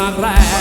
รักแรง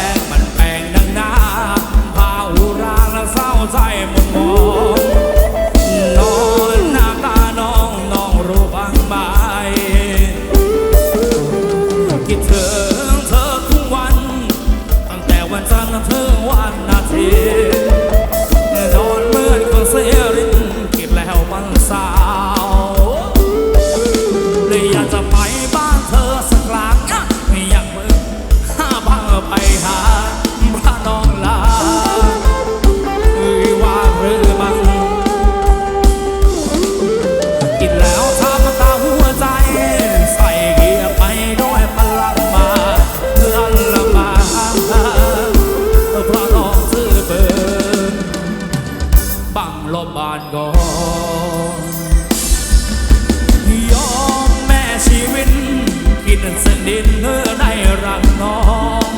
านก่อนยอมแม่ชีวิตกินสนิทเพื่อได้รักน้อง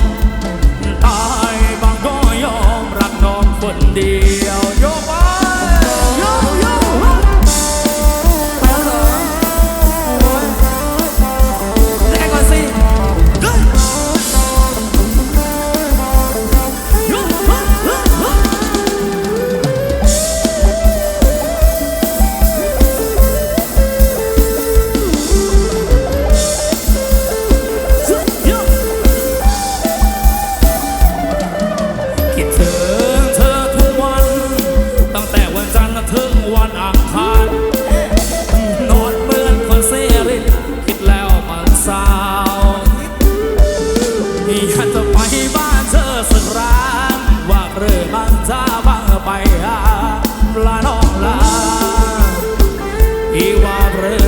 ตายบางก็ยอมรักน้องคนดี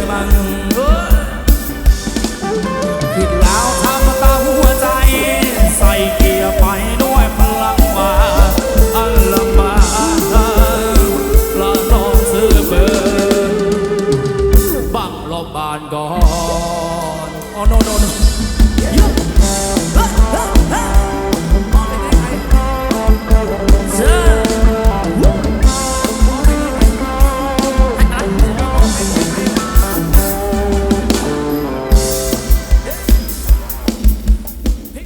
มันผิดแล้วทำตาหัวใจ ใส่เกียร์ไปด้วยพลังมาอันลำบากละน้องซื้อเบอร์บังรอบบานก่อนโอ้โนโนโน